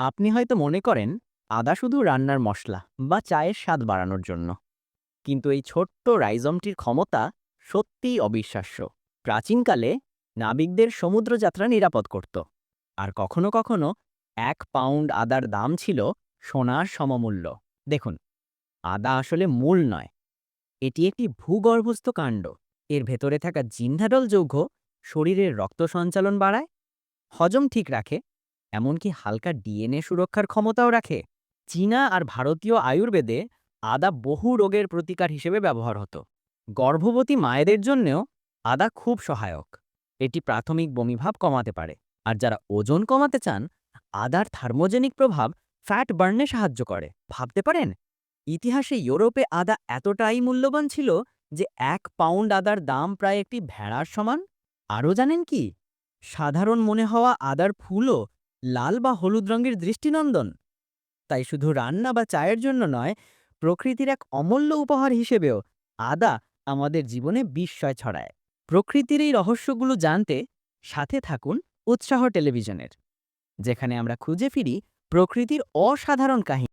আপনি হয়তো মনে করেন, আদা শুধু রান্নার মশলা বা চায়ের স্বাদ বাড়ানোর জন্য। কিন্তু এই ছোট্ট রাইজমটির ক্ষমতা সত্যিই অবিশ্বাস্য। প্রাচীনকালে নাবিকদের সমুদ্রযাত্রা নিরাপদ করত। আর কখনো কখনো এক পাউন্ড আদার দাম ছিল সোনার সমমূল্য। দেখুন, আদা আসলে মূল নয়। এটি একটি ভূগর্ভস্থ কাণ্ড। এর ভেতরে থাকা জিন্ধাডল যৌগ শরীরের রক্ত সঞ্চালন বাড়ায়, হজম ঠিক রাখে এমনকি হালকা ডিএনএ সুরক্ষার ক্ষমতাও রাখে। চীনা আর ভারতীয় আয়ুর্বেদে আদা বহু রোগের প্রতিকার হিসেবে ব্যবহার হতো। গর্ভবতী মায়েদের জন্যেও আদা খুব সহায়ক। এটি প্রাথমিক বমিভাব কমাতে পারে। আর যারা ওজন কমাতে চান, আদার থার্মোজেনিক প্রভাব ফ্যাট বার্নে সাহায্য করে। ভাবতে পারেন, ইতিহাসে ইউরোপে আদা এতটাই মূল্যবান ছিল যে এক পাউন্ড আদার দাম প্রায় একটি ভেড়ার সমান? আরও জানেন কি? সাধারণ মনে হওয়া আদার ফুলও লাল বা হলুদ রঙের দৃষ্টিনন্দন। তাই শুধু রান্না বা চায়ের জন্য নয়, প্রকৃতির এক অমূল্য উপহার হিসেবেও আদা আমাদের জীবনে বিস্ময় ছড়ায়। প্রকৃতির এই রহস্যগুলো জানতে সাথে থাকুন উৎসাহ টেলিভিশনের, যেখানে আমরা খুঁজে ফিরি প্রকৃতির অসাধারণ কাহিনী।